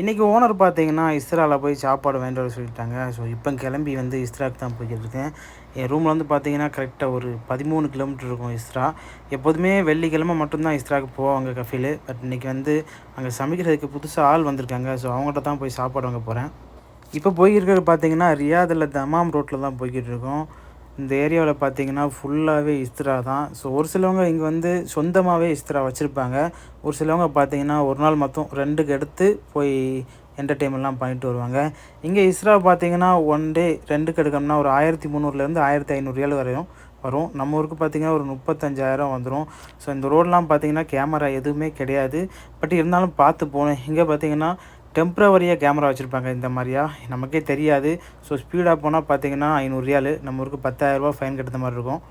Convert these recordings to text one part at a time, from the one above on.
இன்றைக்கி ஓனர் பார்த்தீங்கன்னா இஸ்ராவில் போய் சாப்பாடு வேண்டிய வர சொல்லிட்டாங்க. ஸோ இப்போ கிளம்பி வந்து இஸ்ராக்கு தான் போய்கிட்டு இருக்கேன் என் ரூமில் வந்து பார்த்தீங்கன்னா கரெக்டாக ஒரு பதிமூணு கிலோமீட்டர் இருக்கும் இஸ்ரா. எப்போதுமே வெள்ளிக்கிழமை மட்டும்தான் இஸ்ராக்கு போவாங்க கஃபீல். பட் இன்றைக்கி வந்து அங்கே சமைக்கிறதுக்கு புதுசாக ஆள் வந்திருக்காங்க. ஸோ அவங்கள்ட்ட தான் போய் சாப்பாடு வாங்க போகிறேன் இப்போ போய்கிருக்கிறது பார்த்தீங்கன்னா ரியாதில் தமாம் ரோட்டில் தான் போய்கிட்டு இருக்கோம். இந்த ஏரியாவில் பார்த்தீங்கன்னா ஃபுல்லாகவே இஸ்திரா தான். ஸோ ஒரு சிலவங்க இங்கே வந்து சொந்தமாகவே இஸ்திரா வச்சுருப்பாங்க. ஒரு சிலவங்க பார்த்தீங்கன்னா ஒரு நாள் மொத்தம் ரெண்டுக்கு எடுத்து போய் என்டர்டெயின்மெண்ட்லாம் பண்ணிட்டு வருவாங்க. இங்கே இஸ்ரா பார்த்தீங்கன்னா ஒன் டே ரெண்டுக்கு எடுக்கணும்னா ஒரு ஆயிரத்தி முந்நூறுலேருந்து ஆயிரத்தி ஐநூறு ஏழு வரையும் வரும். நம்ம ஊருக்கு பார்த்திங்கன்னா ஒரு முப்பத்தஞ்சாயிரம் வந்துடும் ஸோ இந்த ரோடெலாம் பார்த்திங்கன்னா கேமரா எதுவுமே கிடையாது. பட் இருந்தாலும் பார்த்து போகணும் இங்கே பார்த்திங்கன்னா டெம்ப்ரவரியாக கேமரா வச்சுருப்பாங்க இந்த மாதிரியா? நமக்கே தெரியாது. ஸோ ஸ்பீடாக போனால் பார்த்தீங்கன்னா ஐநூறு ரியாலு நம்ம ஊருக்கு பத்தாயிரரூபா ஃபைன் கட்டுற மாதிரி இருக்கும்.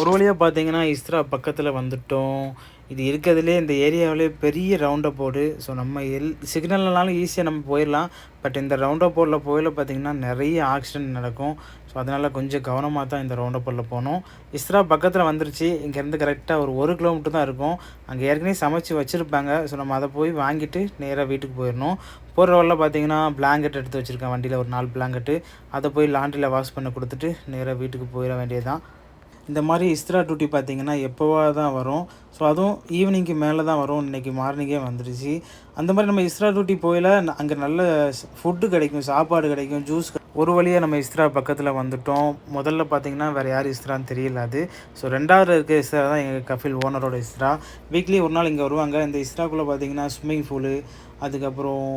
ஒரு வழியாக பார்த்தீங்கன்னா இஸ்ரா பக்கத்தில் வந்துட்டோம். இது இருக்கிறதுலே இந்த ஏரியாவிலே பெரிய ரவுண்ட் போர்டு ஸோ நம்ம எல் சிக்னல்னாலும் ஈஸியாக நம்ம போயிடலாம். பட் இந்த ரவுண்ட் போர்டில் போயில பார்த்திங்கன்னா நிறைய ஆக்சிடென்ட் நடக்கும். ஸோ அதனால் கொஞ்சம் கவனமாக தான் இந்த ரவுண்ட் போர்டில் போகணும். இஸ்ரா பக்கத்தில் வந்துருச்சு. இங்கேருந்து கரெக்டாக ஒரு ஒரு கிலோமீட்டர் தான் இருக்கும். அங்கே ஏற்கனவே சமைச்சு வச்சுருப்பாங்க. ஸோ நம்ம அதை போய் வாங்கிட்டு நேராக வீட்டுக்கு போயிடணும். போகிற வழியில் பார்த்தீங்கன்னா பிளாங்கெட் எடுத்து வச்சுருக்கேன். வண்டியில் ஒரு நாலு பிளாங்கெட்டு அதை போய் லாண்ட்ரியில் வாஷ் பண்ண கொடுத்துட்டு நேராக வீட்டுக்கு போயிட வேண்டியது தான் இந்த மாதிரி இஸ்ரா டியூட்டி பார்த்திங்கன்னா எப்போவா தான் வரும். ஸோ அதுவும் ஈவினிங்க்கு மேலே தான் வரும். இன்றைக்கி மார்னிங்கே வந்துடுச்சு அந்த மாதிரி நம்ம இஸ்ரா டியூட்டி போயில அங்கே நல்ல ஃபுட்டு கிடைக்கும் சாப்பாடு கிடைக்கும் ஜூஸ் ஒரு வழியாக நம்ம இஸ்ரா பக்கத்தில் வந்துட்டோம். முதல்ல பார்த்திங்கன்னா வேறு யார் இஸ்ரான்னு தெரியல அது. ஸோ ரெண்டாவது இருக்க இஸ்ரா தான் எங்கள் கஃபில் ஓனரோட இஸ்ரா. வீக்லி ஒரு நாள் இங்கே வருவாங்க. இந்த இஸ்ராக்குள்ளே பார்த்திங்கன்னா ஸ்விம்மிங் பூலு அதுக்கப்புறம்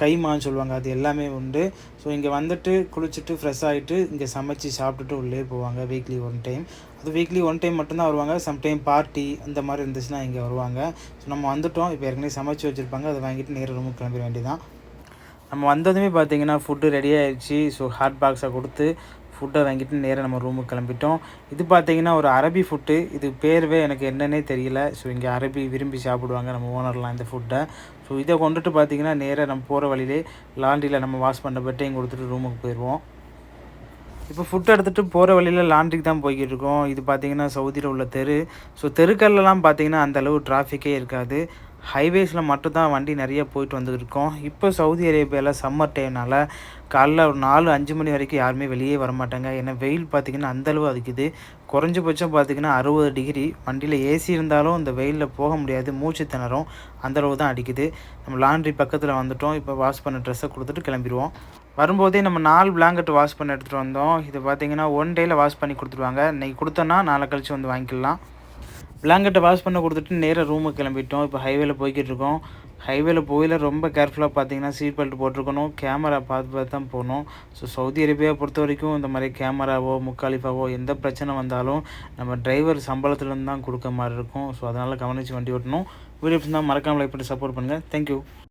கைமான்னு சொல்லுவாங்க அது எல்லாமே உண்டு. ஸோ இங்கே வந்துட்டு குளிச்சுட்டு ஃப்ரெஷ் ஆகிட்டு இங்கே சமைச்சு சாப்பிட்டுட்டு உள்ளே போவாங்க வீக்லி ஒன் டைம் அது வீக்லி ஒன் டைம் மட்டும்தான் வருவாங்க சம்டைம் பார்ட்டி அந்த மாதிரி இருந்துச்சுன்னா இங்கே வருவாங்க. ஸோ நம்ம வந்துட்டோம் இப்போ ஏற்கனவே சமைச்சு வச்சுருப்பாங்க அதை வாங்கிட்டு நேர ரூமுக்கு கிளம்பிட வேண்டியதான் நம்ம வந்ததுமே பார்த்தீங்கன்னா ஃபுட்டு ரெடி ஆகிடுச்சு ஸோ ஹாட் பாக்ஸை கொடுத்து ஃபுட்டை வாங்கிட்டு நேராக நம்ம ரூமுக்கு கிளம்பிட்டோம். இது பார்த்தீங்கன்னா ஒரு அரபி ஃபுட்டு இது பேர்வே எனக்கு என்னன்னே தெரியல. ஸோ இங்கே அரபி விரும்பி சாப்பிடுவாங்க நம்ம ஓனர்லாம் இந்த ஃபுட்டை ஸோ இதை கொண்டுட்டு பார்த்தீங்கன்னா நேராக நம்ம போகிற வழியிலே லாண்ட்ரியில் நம்ம வாஷ் பண்ண பெட்டையும் கொடுத்துட்டு ரூமுக்கு போயிடுவோம் இப்போ ஃபுட் எடுத்துகிட்டு போகிற வழியில் லாண்ட்ரிக்கு தான் போய்கிட்டு இருக்கோம். இது பார்த்தீங்கன்னா சவுதியில் உள்ள தெரு. ஸோ தெருக்கள்லாம் பார்த்தீங்கன்னா அந்தளவு டிராஃபிக்கே இருக்காது. ஹைவேஸில் மட்டும்தான் வண்டி நிறைய போயிட்டு வந்துருக்கோம். இப்போ சவுதி அரேபியாவில் சம்மர் டைம்னால் காலைல ஒரு நாலு அஞ்சு மணி வரைக்கும் யாருமே வெளியே வர மாட்டாங்க. ஏன்னா வெயில் பார்த்திங்கன்னா அந்தளவு அதுக்குது குறைஞ்சபட்சம் பார்த்திங்கன்னா அறுபது டிகிரி வண்டியில் ஏசி இருந்தாலும் இந்த வெயிலில் போக முடியாது. மூச்சு திணறும். அந்தளவு தான் அடிக்குது. நம்ம லாண்ட்ரி பக்கத்தில் வந்துட்டோம். இப்போ வாஷ் பண்ண ட்ரெஸ்ஸை கொடுத்துட்டு கிளம்பிடுவோம். வரும்போதே நம்ம நாலு பிளாங்கெட் வாஷ் பண்ணி எடுத்துகிட்டு வந்தோம். இது பார்த்திங்கன்னா ஒன் டேயில் வாஷ் பண்ணி கொடுத்துருவாங்க. இன்றைக்கி கொடுத்தோன்னா நாளை கழித்து வந்து வாங்கிக்கலாம். பிளாங்கெட்டை வாஷ் பண்ண கொடுத்துட்டு நேராக ரூமுக்கு கிளம்பிட்டோம். இப்போ ஹைவேல போய்கிட்டு இருக்கோம் ஹைவேல போயில ரொம்ப கேர்ஃபுல்லாக பார்த்தீங்கன்னா சீட் பெல்ட் போட்டிருக்கணும். கேமரா பார்த்து பார்த்து தான் போகணும். ஸோ சவுதி அரேபியா பொறுத்த வரைக்கும் இந்த மாதிரி கேமராவோ முக்காலிஃபாவோ எந்த பிரச்சனை வந்தாலும் நம்ம டிரைவர் சம்பளத்துலேருந்து தான் கொடுக்க மாதிரி இருக்கும். ஸோ அதனால் கவனித்து வண்டி ஓட்டணும். வீடியோ தான் மறக்காமல் லைக் பண்ணி சப்போர்ட் பண்ணுங்கள் தேங்க்யூ